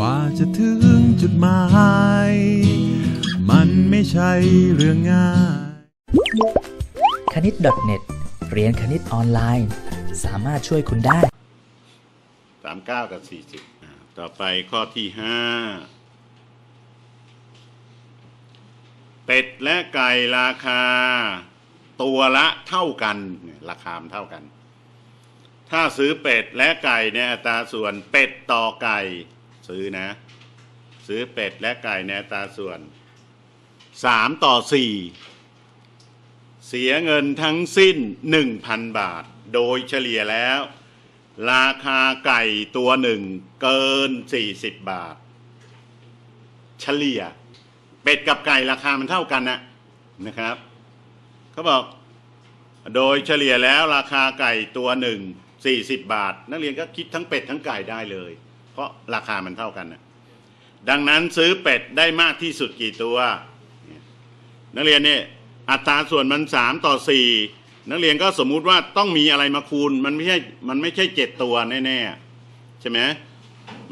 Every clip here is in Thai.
ว่าจะถึงจุดหมาย มันไม่ใช่เรื่องง่ายคณิต .net เรียนคณิตออนไลน์ สามารถช่วยคุณได้สามเก้ากับสี่สิบต่อไปข้อที่ห้าเป็ดและไก่ราคา ตัวละเท่ากัน ราคามเท่ากัน ถ้าซื้อเป็ดและไก่ในอัตราส่วนเป็ดต่อไก่ ซื้อนะ ซื้อเป็ดและไก่ในตาส่วนสามต่อสี่เสียเงินทั้งสิ้นหนึ่งพันบาท โดยเฉลี่ยแล้ว ราคาไก่ตัวหนึ่งเกิน40บบาท เฉลี่ย เป็ดกับไก่ราคามันเท่ากันนะนะครับเขาบอกโดยเฉลี่ยแล้วราคาไก่ตัวหนึ่ง40บบาท นักเรียนก็คิดทั้งเป็ดทั้งไก่ได้เลย ราะราคามันเท่ากันนะดังนั้นซื้อเป็ดได้มากที่สุดกี่ตัว นักเรียนเนี่ยอัตราส่วนมันสามต่อสี่นักเรียนก็สมมุติว่าต้องมีอะไรมาคูณ มันไม่ใช่มันไม่ใช่เจ็ดตัวแน่ๆใช่ไหม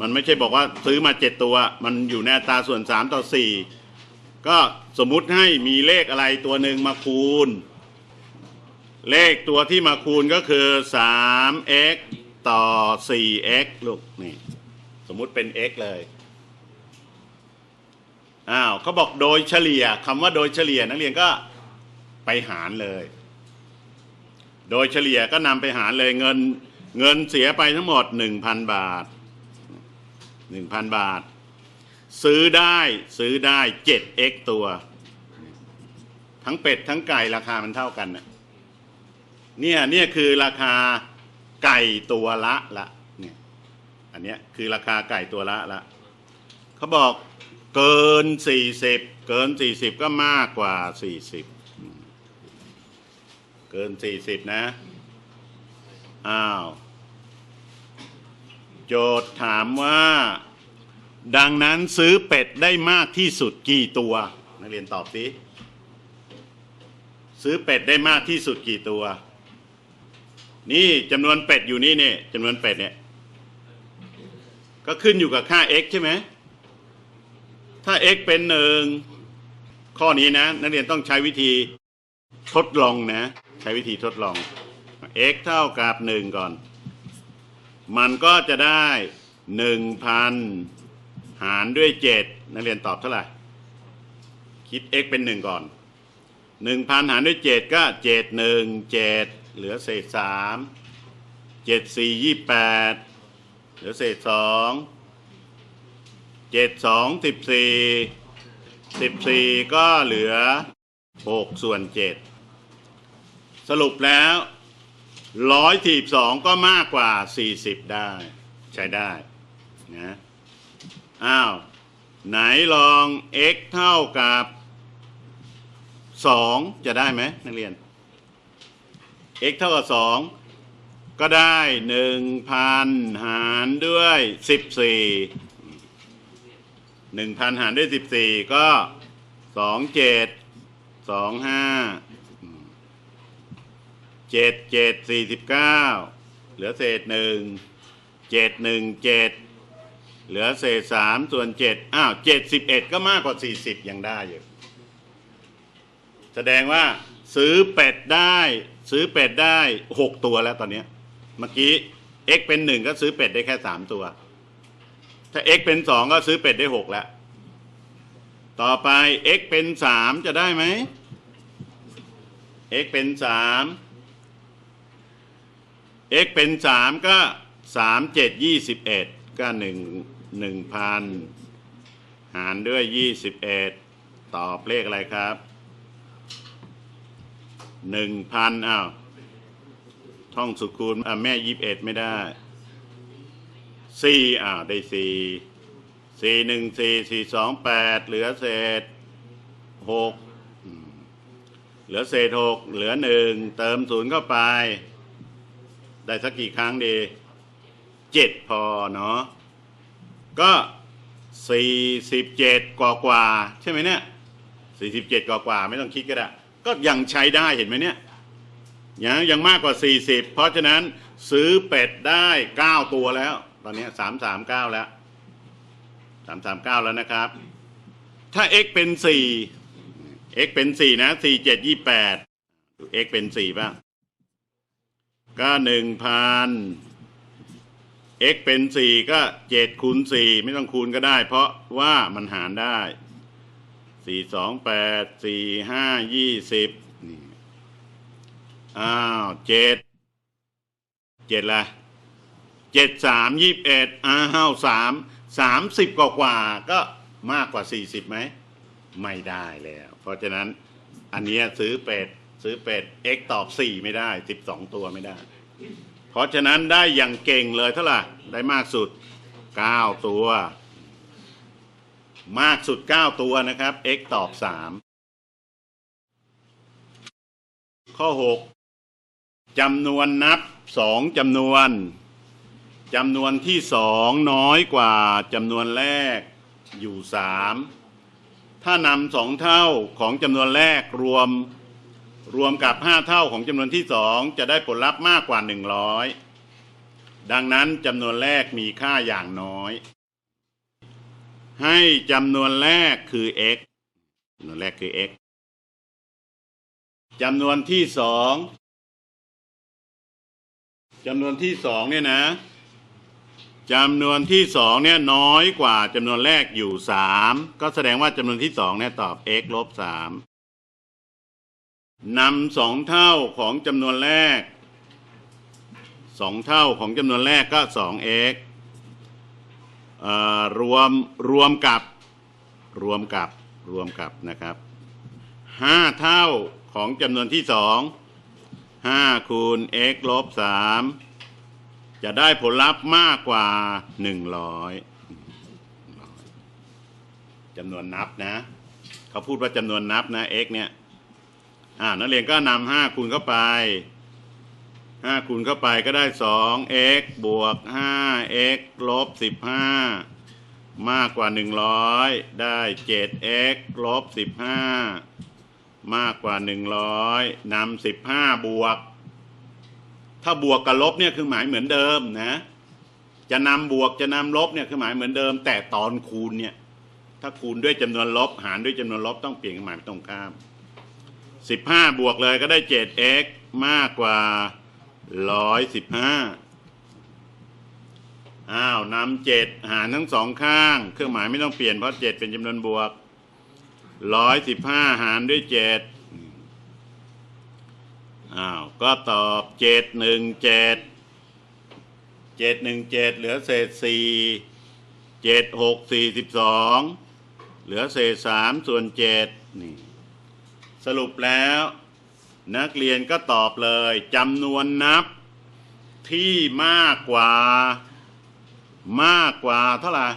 มันไม่ใช่บอกว่าซื้อมาเจ็ดตัว มันอยู่ในอัตราส่วนสามต่อสี่ก็สมมุติให้มีเลขอะไรตัวหนึ่งมาคูณ เลขตัวที่มาคูณก็คือ 3x ต่อ 4x ลูกนี่ สมมุติเป็น x เลยอ้าวเขาบอกโดยเฉลี่ยคำว่าโดยเฉลี่ยนักเรียนก็ไปหารเลย โดยเฉลี่ยก็นำไปหารเลยเงินเงินเสียไปทั้งหมด 1,000 บาท 1,000 บาท ซื้อได้ซื้อได้ 7x ตัว ทั้งเป็ดทั้งไก่ราคามันเท่ากันนะเนี่ยเนี่ยคือราคาไก่ตัวละละ อันเนี้ยคือราคาไก่ตัวละละเขาบอกเกิน40เกิน40ก็มากกว่า40เกิน40นะ อ้าว โจทย์ถามว่า ดังนั้นซื้อเป็ดได้มากที่สุดกี่ตัว นักเรียนตอบสิ ซื้อเป็ดได้มากที่สุดกี่ตัว นี่จำนวนเป็ดอยู่นี่เนี่ยจำนวนเป็ดเนี่ย ก็ขึ้นอยู่กับค่า x ใช่ไหมถ้า x เป็นหนึ่งข้อนี้นะ นักเรียนต้องใช้วิธีทดลองนะ ใช้วิธีทดลอง x เท่ากับหนึ่งก่อน มันก็จะได้หนึ่งพันหารด้วยเจ็ดนักเรียนตอบเท่าไหร่ คิด x เป็นหนึ่งก่อนหนึ่งพันหารด้วยเจ็ดก็เจ็ดหนึ่งเจ็ดเหลือเศษสามเจ็ดสี่ยี่แปด เหลือเศษสองเจ็ดสองสิบสี่สิบสี่ก็เหลือหกส่วนเจ็ดสรุปแล้วร้อยทีบสองก็มากกว่าสี่สิบได้ ใช้ได้นะอ้าว ไหนลอง x เท่ากับสองจะได้ไหมนักเรียน x เท่ากับสอง ก็ได้หนึ่งพันหารด้วยสิบสี่หนึ่งพันหารด้วยสิบสี่ก็สองเจ็ดสองห้าเจ็ดเจ็ดสี่สิบเก้าเหลือเศษหนึ่งเจ็ดหนึ่งเจ็ดเหลือเศษสามส่วนเจ็ดอ้าวเจ็ดสิบเอ็ดก็มากกว่าสี่สิบยังได้อยู่ แสดงว่าซื้อเป็ดได้ ซื้อเป็ดได้หกตัวแล้วตอนนี้ เมื่อกี้ x เป็นหนึ่งก็ซื้อเป็ดได้แค่สามตัว ถ้า x เป็นสองก็ซื้อเป็ดได้หกแล้ว ต่อไป x เป็นสามจะได้ไหม x เป็นสาม x เป็นสามก็สามเจ็ดยี่สิบเอ็ดก็หนึ่งหนึ่งพันหารด้วยยี่สิบเอ็ดตอบเลขอะไรครับหนึ่งพันอ้าว ท่องสุคูณอะแม่ยิบเอ็ดไม่ได้สี่อ้าได้สี่สี่หนึ่งสี่สี่สองแปดเหลือเศษหกเหลือเศษหกเหลือหนึ่งเติมศูนย์เข้าไป ได้สักกี่ครั้งดีเจ็ดพอเนาะก็สี่สิบเจ็ดกว่ากว่าใช่ไหมเนี่ยสี่สิบเจ็ดกว่ากว่าไม่ต้องคิดก็ได้ ก็ยังใช้ได้เห็นไหมเนี่ย ยังยังมากกว่า 40 เพราะฉะนั้นซื้อเป็ดได้ 9 ตัวแล้ว ตอนนี้ 339 แล้วสามสามเก้าแล้วนะครับ ถ้า x เป็นสี่ x เป็นสี่นะสี่เจ็ดยี่แปด x เป็นสี่ป่ะ ก็หนึ่งพัน x เป็นสี่ก็เจ็ดคูณสี่ไม่ต้องคูณก็ได้ เพราะว่ามันหารได้สี่สองแปดสี่ห้ายี่สิบ อ้าวเจ็ดเจ็ดละเจ็ดสามยี่สิบเอ็ดอ้าวสามสามสิบกว่ากว่าก็มากกว่าสี่สิบไหม ไม่ได้แล้ว เพราะฉะนั้นอันนี้ซื้อเป็ดซื้อเป็ด x ตอบสี่ไม่ได้สิบสองตัวไม่ได้ เพราะฉะนั้นได้อย่างเก่งเลยเท่าไหร่ได้มากสุดเก้าตัว มากสุดเก้าตัวนะครับ x ตอบสามข้อหก จำนวนนับสองจำนวนจำนวนที่สองน้อยกว่าจำนวนแรกอยู่สามถ้านำสองเท่าของจำนวนแรกรวมรวมกับห้าเท่าของจำนวนที่สองจะได้ผลลัพธ์มากกว่าหนึ่งร้อยดังนั้นจำนวนแรกมีค่าอย่างน้อย ให้จำนวนแรกคือ x จำนวนแรกคือ x จำนวนที่สอง จำนวนที่สองเนี่ยนะจำนวนที่สองเนี่ยน้อยกว่าจำนวนแรกอยู่สามก็แสดงว่าจำนวนที่สองเนี่ยตอบ x ลบสามนำสองเท่าของจำนวนแรกสองเท่าของจำนวนแรกก็สอง x เอ่อรวมรวมกับรวมกับรวมกับนะครับห้าเท่าของจำนวนที่สอง ห้าคูณ x ลบสามจะได้ผลลัพธ์มากกว่าหนึ่งร้อยจำนวนนับนะ เขาพูดว่าจำนวนนับนะ x เนี่ยอ่านักเรียนก็นำห้าคูณเข้าไปห้าคูณเข้าไปก็ได้สอง x บวกห้า x ลบสิบห้ามากกว่าหนึ่งร้อยได้เจ็ด x ลบสิบห้า มากกว่าหนึ่งร้อยนำสิบห้าบวก ถ้าบวกกับลบเนี่ยคือหมายเหมือนเดิมนะ จะนำบวกจะนำลบเนี่ยคือหมายเหมือนเดิม แต่ตอนคูณเนี่ย ถ้าคูณด้วยจำนวนลบ หารด้วยจำนวนลบต้องเปลี่ยนเครื่องหมายตรงข้ามสิบห้าบวกเลยก็ได้เจ็ด x มากกว่าร้อยสิบห้าอ้าวนำเจ็ดหารทั้งสองข้าง เครื่องหมายไม่ต้องเปลี่ยนเพราะเจ็ดเป็นจำนวนบวก ร้อยสิบห้าหารด้วยเจ็ดอ้าว ก็ตอบเจ็ดหนึ่งเจ็ดเจ็ดหนึ่งเจ็ดเหลือเศษสี่เจ็ดหกสี่สิบสองเหลือเศษสามส่วนเจ็ดนี่สรุปแล้ว นักเรียนก็ตอบเลยจำนวนนับที่มากกว่า มากกว่าเท่าไหร่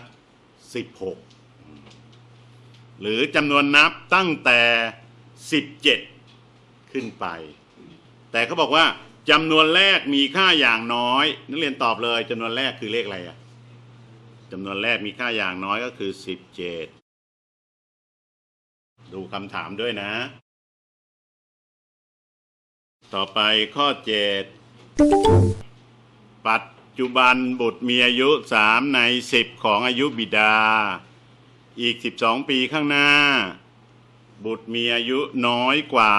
สิบหก หรือจำนวนนับตั้งแต่สิบเจ็ดขึ้นไป แต่เขาบอกว่าจำนวนแรกมีค่าอย่างน้อย นักเรียนตอบเลยจำนวนแรกคือเลขอะไรอะจำนวนแรกมีค่าอย่างน้อยก็คือสิบเจ็ดดูคำถามด้วยนะ ต่อไปข้อเจ็ดปัจจุบันบุตรมีอายุสามในสิบของอายุบิดา อีกสิบสองปีข้างหน้า บุตรมีอายุน้อยกว่า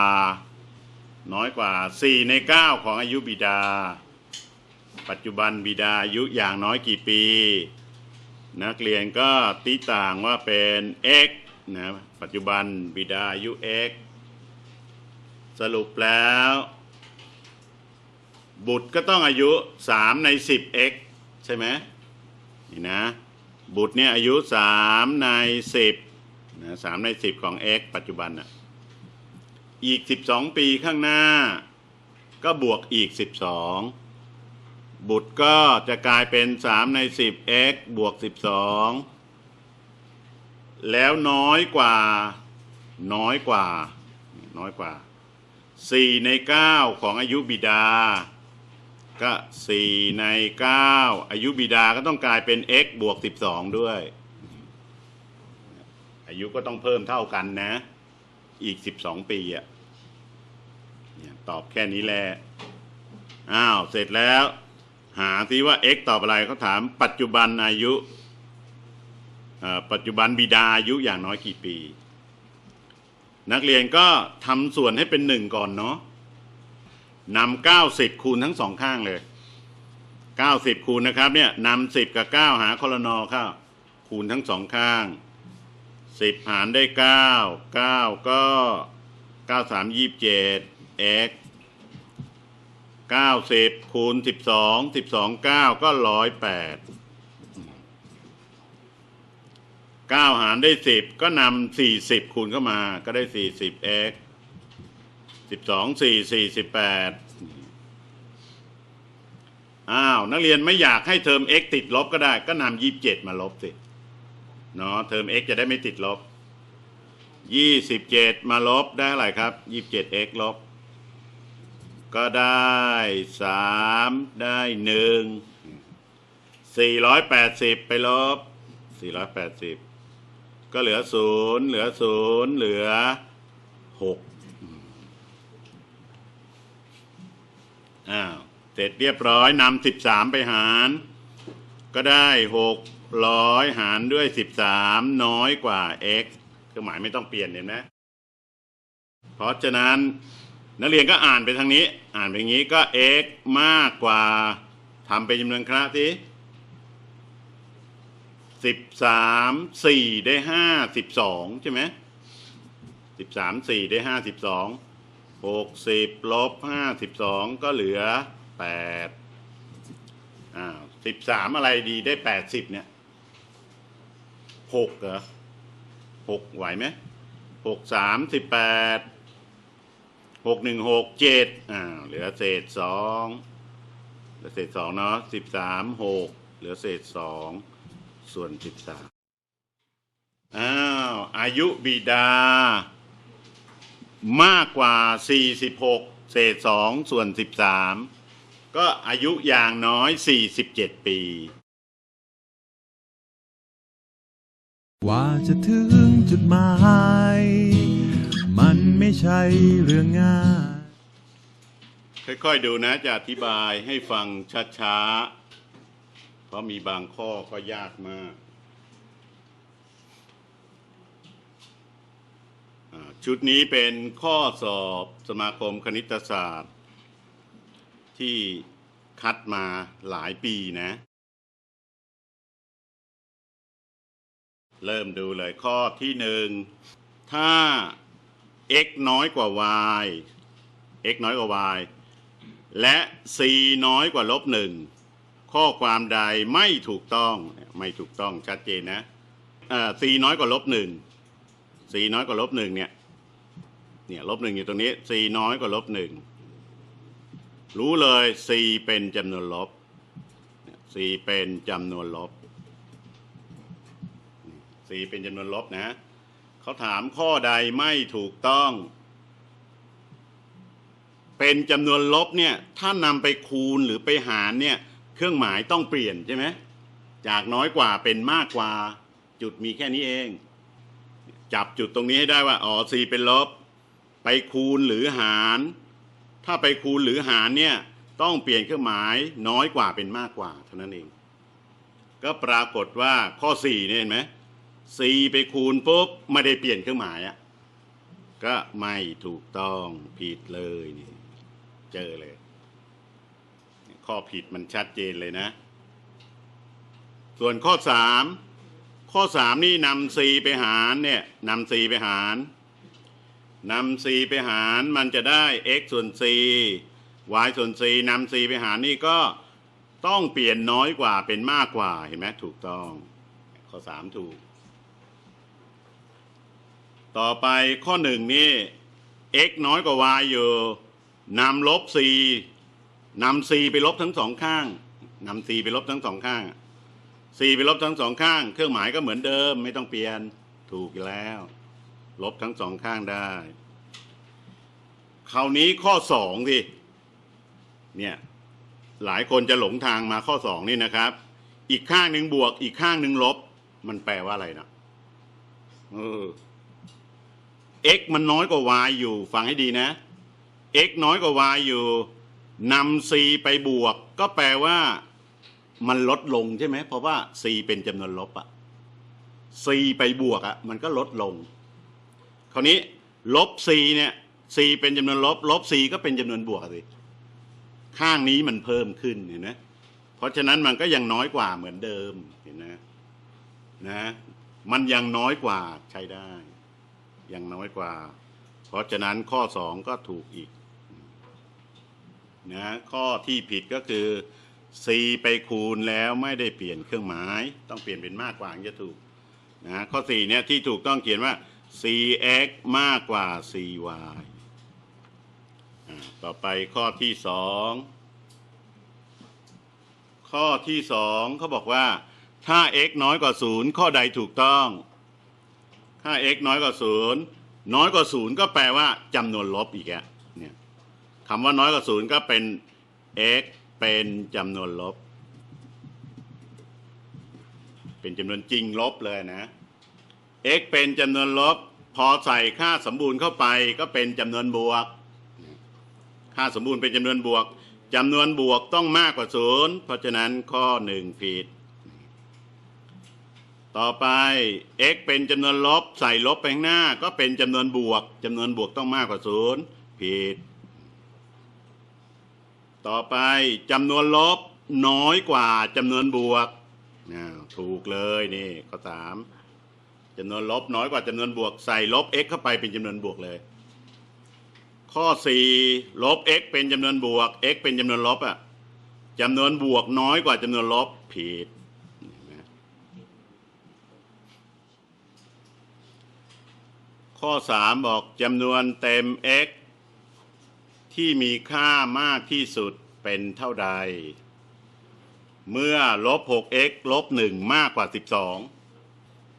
น้อยกว่าสี่ในเก้าของอายุบิดา ปัจจุบันบิดาอายุอย่างน้อยกี่ปี นักเรียนก็ตีต่างว่าเป็น x นะปัจจุบันบิดาอายุ x สรุปแล้ว บุตรก็ต้องอายุ 3 ใน 10x ใช่ไหมนี่นะ บุตรเนี่ยอายุ3ใน10นะ3ใน10ของ x ปัจจุบันอะอีก12ปีข้างหน้า ก็บวกอีก12บุตรก็จะกลายเป็น3ใน 10x บวก12แล้วน้อยกว่า น้อยกว่า น้อยกว่าสี่ในเก้าของอายุบิดา ก็สี่ในเก้าอายุบิดาก็ต้องกลายเป็น x บวกสิบสองด้วย อายุก็ต้องเพิ่มเท่ากันนะ อีกสิบสองปีอะ่ะตอบแค่นี้แหละ อ้าว เสร็จแล้ว หาที่ว่า x ตอบอะไรเขาถามปัจจุบันอายุ ปัจจุบันบิดาอายุอย่างน้อยกี่ปี นักเรียนก็ทำส่วนให้เป็นหนึ่งก่อนเนาะ นำเก้าสิบคูณทั้งสองข้างเลยเก้าสิบคูณนะครับเนี่ยนำสิบกับเก้าหาคอลนอเข้าคูณทั้งสองข้างสิบหารได้เก้าเก้าก็เก้าสามยี่สิบเจ็ด x เก้าสิบคูณสิบสองสิบสองเก้าก็ร้อยแปดเก้าหารได้สิบก็นำสี่สิบคูณเข้ามาก็ได้สี่สิบ x สิบสองสี่สี่สิบแปดอ้าว นักเรียนไม่อยากให้เทอม x ติดลบก็ได้ ก็นำยี่สิบเจ็ดมาลบสิเนาะเทอม x จะได้ไม่ติดลบยี่สิบเจ็ดมาลบได้อะไรครับยี่สิบเจ็ด x ลบ ก็ได้สามได้หนึ่งสี่ร้อยแปดสิบไปลบสี่ร้อยแปดสิบก็เหลือศูนย์เหลือศูนย์เหลือหก อ้าวเสร็จเรียบร้อยนำสิบสามไปหาร ก็ได้หกร้อยหารด้วยสิบสามน้อยกว่า x เครื่องหมายไม่ต้องเปลี่ยนเห็นไหมเพราะฉะนั้นนักเรียนก็อ่านไปทางนี้ อ่านไปอย่างนี้ก็ x มากกว่าทำเป็นจำนวนคระสิสิบสามสี่ได้ห้าสิบสองใช่ไหมสิบสามสี่ได้ห้าสิบสอง หกสิบลบห้าสิบสองก็เหลือแปดอ้าสิบสามอะไรดีได้แปดสิบเนี่ยหกเหรอหกไหวไหมหกสามสิบแปดหกหนึ่งหกเจ็ดอ่าเหลือเศษสองเหลือเศษสองเนาะสิบสามหกเหลือเศษสองส่วนสิบสามอ้าว อายุบิดา มากกว่าสี่สิบหกเศษสองส่วนสิบสามก็อายุอย่างน้อยสี่สิบเจ็ดปีกว่าจะถึงจุดหมาย มันไม่ใช่เรื่องง่าย ค่อยๆดูนะจะอธิบายให้ฟังช้าๆ เพราะมีบางข้อก็ยากมากอ่า ชุดนี้เป็นข้อสอบสมาคมคณิตศาสตร์ ที่คัดมาหลายปีนะ เริ่มดูเลยข้อที่หนึ่งถ้า x น้อยกว่า y x น้อยกว่า y และ c น้อยกว่าลบหนึ่งข้อความใดไม่ถูกต้องไม่ถูกต้องชัดเจนนะ c น้อยกว่าลบหนึ่ง c น้อยกว่าลบหนึ่งเนี่ย เนี่ยลบหนึ่งอยู่ตรงนี้ c น้อยกว่าลบหนึ่งรู้เลย c เป็นจำนวนลบ c เป็นจำนวนลบ c เป็นจำนวนลบนะเขาถามข้อใดไม่ถูกต้อง เป็นจำนวนลบเนี่ยถ้านำไปคูณหรือไปหารเนี่ยเครื่องหมายต้องเปลี่ยนใช่ไหมจากน้อยกว่าเป็นมากกว่าจุดมีแค่นี้เอง จับจุดตรงนี้ให้ได้ว่าอ๋อ c เป็นลบ ไปคูณหรือหาร ถ้าไปคูณหรือหารเนี่ยต้องเปลี่ยนเครื่องหมายน้อยกว่าเป็นมากกว่าเท่านั้นเอง ก็ปรากฏว่าข้อ4เนี่ยเห็นไหม c ไปคูณปุ๊บไม่ได้เปลี่ยนเครื่องหมายอะก็ไม่ถูกต้องผิดเลยนี่เจอเลย ข้อผิดมันชัดเจนเลยนะ ส่วนข้อสามข้อสามนี่นำ c ไปหารเนี่ยนำ c ไปหาร นำ c ไปหารมันจะได้ x ส่วน c y ส่วน c นำ c ไปหารนี่ก็ต้องเปลี่ยนน้อยกว่าเป็นมากกว่าเห็นไหมถูกต้อง ข้อสามถูก ต่อไปข้อหนึ่งนี่ x น้อยกว่า y อยู่นำลบ c นำ c ไปลบทั้งสองข้างนำ c ไปลบทั้งสองข้าง c ไปลบทั้งสองข้าง เครื่องหมายก็เหมือนเดิมไม่ต้องเปลี่ยนถูกแล้ว ลบทั้งสองข้างได้ คราวนี้ข้อสองสิเนี่ยหลายคนจะหลงทางมาข้อสองนี่นะครับ อีกข้างหนึ่งบวก อีกข้างหนึ่งลบ มันแปลว่าอะไรนะเออ x มันน้อยกว่า y อยู่ ฟังให้ดีนะ x น้อยกว่า y อยู่นำ c ไปบวก ก็แปลว่า มันลดลงใช่ไหมเพราะว่า c เป็นจำนวนลบอะ c ไปบวกอะ่ะมันก็ลดลง คราวนี้ลบ c เนี่ย c เป็นจำนวนลบ ลบ c ก็เป็นจำนวนบวกสิข้างนี้มันเพิ่มขึ้นเห็นไหมเพราะฉะนั้นมันก็ยังน้อยกว่าเหมือนเดิมเห็นนะนะมันยังน้อยกว่าใช้ได้ ยังน้อยกว่า เพราะฉะนั้นข้อสองก็ถูกอีกนะข้อที่ผิดก็คือ c ไปคูณแล้วไม่ได้เปลี่ยนเครื่องหมาย ต้องเปลี่ยนเป็นมากกว่าจะถูกนะข้อ4เนี่ยที่ถูกต้องเขียนว่า cx มากกว่า cy ต่อไปข้อที่สองข้อที่สองเขาบอกว่า ถ้า x น้อยกว่า 0 ข้อใดถูกต้อง ถ้า x น้อยกว่า 0 น้อยกว่า 0 ก็แปลว่าจำนวนลบอีกอะเนี่ยคำว่าน้อยกว่า 0 ก็เป็น x เป็นจำนวนลบ เป็นจำนวนจริงลบเลยนะ x เป็นจำนวนลบ พอใส่ค่าสมบูรณ์เข้าไปก็เป็นจำนวนบวก ค่าสมบูรณ์เป็นจำนวนบวกจำนวนบวกต้องมากกว่าศูนย์เพราะฉะนั้นข้อหนึ่งผิด ต่อไป x เป็นจำนวนลบใส่ลบไปข้างหน้า ก็เป็นจำนวนบวกจำนวนบวกต้องมากกว่าศูนย์ผิด ต่อไปจำนวนลบน้อยกว่าจำนวนบวกถูกเลยนี่ข้อสาม จำนวนลบน้อยกว่าจำนวนบวกใส่ลบ x เข้าไปเป็นจำนวนบวกเลย ข้อ 4 ลบ x เป็นจำนวนบวก x เป็นจำนวนลบอะจำนวนบวกน้อยกว่าจำนวนลบผิดเห็นไหมข้อ 3 บอกจำนวนเต็ม x ที่มีค่ามากที่สุดเป็นเท่าใด เมื่อลบ 6x ลบ 1 มากกว่า 12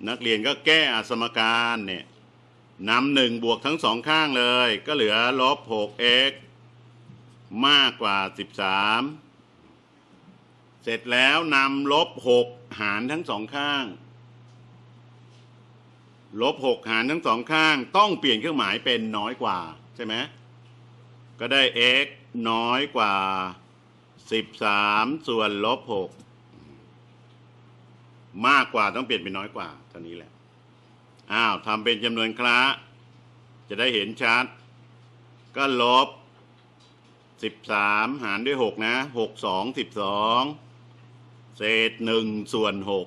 นักเรียนก็แก้อสมการเนี่ยนำหนึ่งบวกทั้งสองข้างเลย ก็เหลือลบ 6x มากกว่า 13 เสร็จแล้วนำลบ 6 หารทั้งสองข้าง ลบ 6 หารทั้งสองข้าง ต้องเปลี่ยนเครื่องหมายเป็นน้อยกว่า ใช่ไหมก็ได้ x น้อยกว่า 13 ส่วนลบ 6 มากกว่าต้องเปลี่ยนเป็นน้อยกว่าเท่านี้แหละอ้าวทำเป็นจำนวนคละจะได้เห็นชัด ก็ลบ 13 หารด้วย 6 นะ 6 2 12 เศษ 1 ส่วน 6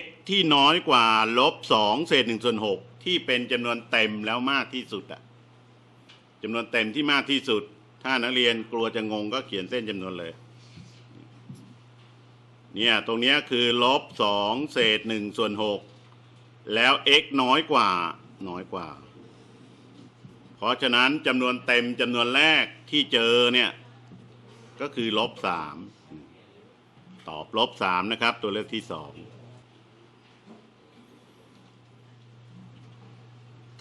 x ที่น้อยกว่า ลบ 2 เศษ 1 ส่วน 6 ที่เป็นจำนวนเต็มแล้วมากที่สุดอะจำนวนเต็มที่มากที่สุด ถ้านักเรียนกลัวจะงงก็เขียนเส้นจำนวนเลย เนี่ยตรงนี้คือลบ2เศษ1ส่วน6แล้ว x น้อยกว่าน้อยกว่า เพราะฉะนั้นจำนวนเต็มจำนวนแรกที่เจอเนี่ยก็คือลบ3ตอบลบ3นะครับ ตัวเลือกที่2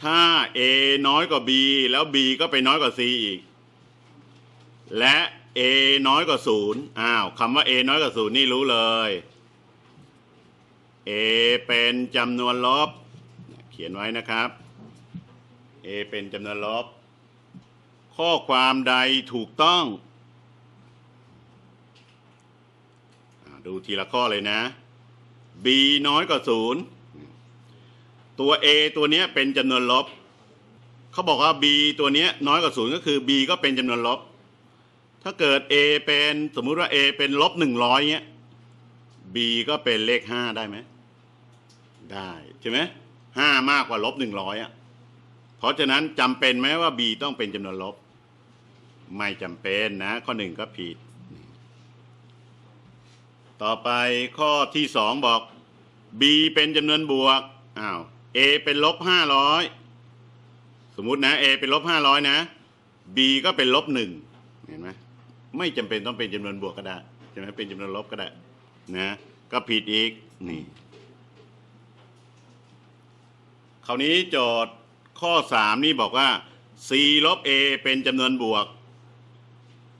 ถ้า a น้อยกว่า b แล้ว b ก็ไปน้อยกว่า c อีก และ a น้อยกว่า0อ้าวคำว่า a น้อยกว่า0นี่รู้เลย a เป็นจำนวนลบ เขียนไว้นะครับ a เป็นจำนวนลบ ข้อความใดถูกต้องอดูทีละข้อเลยนะ b น้อยกว่า0ตัว a ตัวนี้เป็นจำนวนลบ เขาบอกว่า b ตัวนี้น้อยกว่า0ก็คือ b ก็เป็นจำนวนลบ ถ้าเกิด a เป็นสมมุติว่า a เป็นลบหนึ่งร้อยเนี้ย b ก็เป็นเลขห้าได้ไหมได้ใช่ไหมห้ามากกว่าลบหนึ่งร้อยอะ เพราะฉะนั้นจำเป็นไหมว่า b ต้องเป็นจำนวนลบ ไม่จำเป็นนะ ข้อหนึ่งก็ผิด ต่อไปข้อที่สองบอก b เป็นจำนวนบวกอ้าว a เป็นลบห้าร้อยสมมุตินะ a เป็นลบห้าร้อยนะ b ก็เป็นลบหนึ่งเห็นไหม ไม่จำเป็นต้องเป็นจำนวนบวกก็ได้ใช่ไหมเป็นจำนวนลบก็ได้นะก็ผิดอีกนี่คราวนี้โจทย์ข้อสามนี่บอกว่า c ลบ a เป็นจำนวนบวก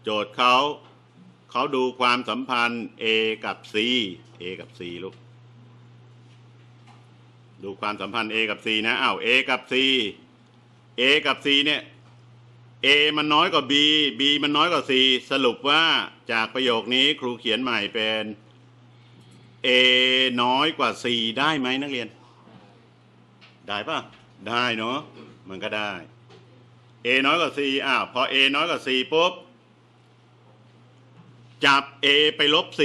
โจทย์เขาเขาดูความสัมพันธ์ a กับ c a กับ c ลูกดูความสัมพันธ์ a กับ c นะอ้าว a กับ c a กับ c เนี่ย a มันน้อยกว่า b b มันน้อยกว่า c สรุปว่าจากประโยคนี้ครูเขียนใหม่เป็น a น้อยกว่า c ได้ไหมนักเรียน ได้ปะได้เนาะมันก็ได้ a น้อยกว่า c อ้าวพอ a น้อยกว่า c ปุ๊บ จับ a ไปลบ c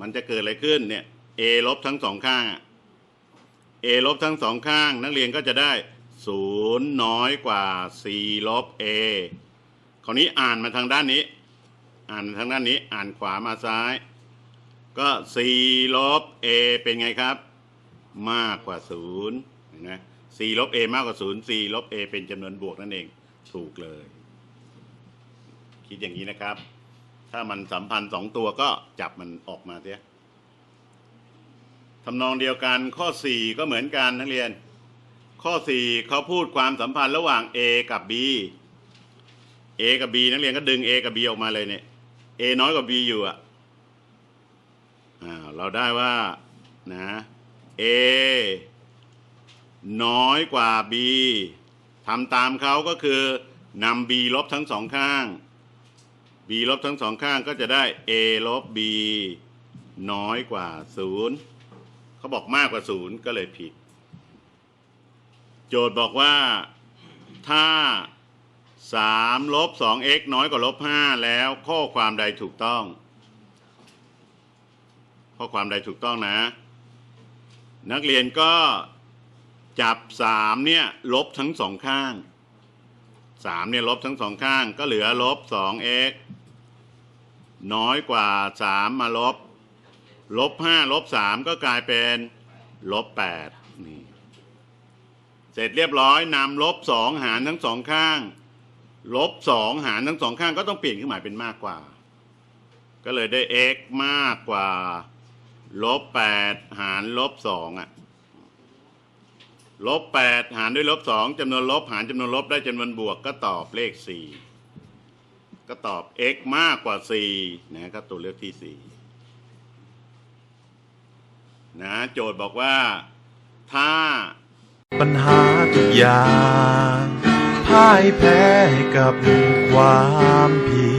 มันจะเกิดอะไรขึ้นเนี่ย a ลบทั้งสองข้างอะ a ลบทั้งสองข้าง นักเรียนก็จะได้ ศูนย์น้อยกว่า c ลบ a คราวนี้อ่านมาทางด้านนี้ อ่านทางด้านนี้อ่านขวามาซ้าย ก็ c ลบ a เป็นไงครับ มากกว่าศูนย์เห็นไหม c ลบ a มากกว่าศูนย์ c ลบ a เป็นจำนวนบวกนั่นเองถูกเลย คิดอย่างนี้นะครับ ถ้ามันสัมพันธ์สองตัวก็จับมันออกมาเสียทำนองเดียวกันข้อ 4 ก็เหมือนกันนักเรียน ข้อ 4เขาพูดความสัมพันธ์ระหว่าง a กับ b a กับ b นักเรียนก็ดึง a กับ b ออกมาเลยเนี่ย a น้อยกว่า b อยู่อะอ่าเราได้ว่านะ a น้อยกว่า b ทำตามเขาก็คือนำ b ลบทั้งสองข้าง b ลบทั้งสองข้างก็จะได้ a ลบ b น้อยกว่าศูนย์เขาบอกมากกว่าศูนย์ก็เลยผิด โจทย์บอกว่าถ้า 3 ลบ 2x น้อยกว่าลบ 5 แล้วข้อความใดถูกต้อง ข้อความใดถูกต้องนะ นักเรียนก็จับ 3 เนี่ย ลบทั้งสองข้าง 3 เนี่ย ลบทั้งสองข้าง ก็เหลือลบ 2x น้อยกว่า 3 มาลบ ลบ 5 ลบ 3 ก็กลายเป็นลบ8นี่ เสร็จเรียบร้อยนำลบ2หารทั้งสองข้าง ลบ2หารทั้งสองข้างก็ต้องเปลี่ยนเครื่องหมายเป็นมากกว่า ก็เลยได้ x มากกว่าลบ8หารลบ2อะลบ8หารด้วยลบ2จำนวนลบหารจำนวนลบได้จำนวนบวกก็ตอบเลข4ก็ตอบ x มากกว่า4นะก็ตัวเลือกที่4นะโจทย์บอกว่าถ้า ปัญหาทุกอย่างพ่ายแพ้กับความผิด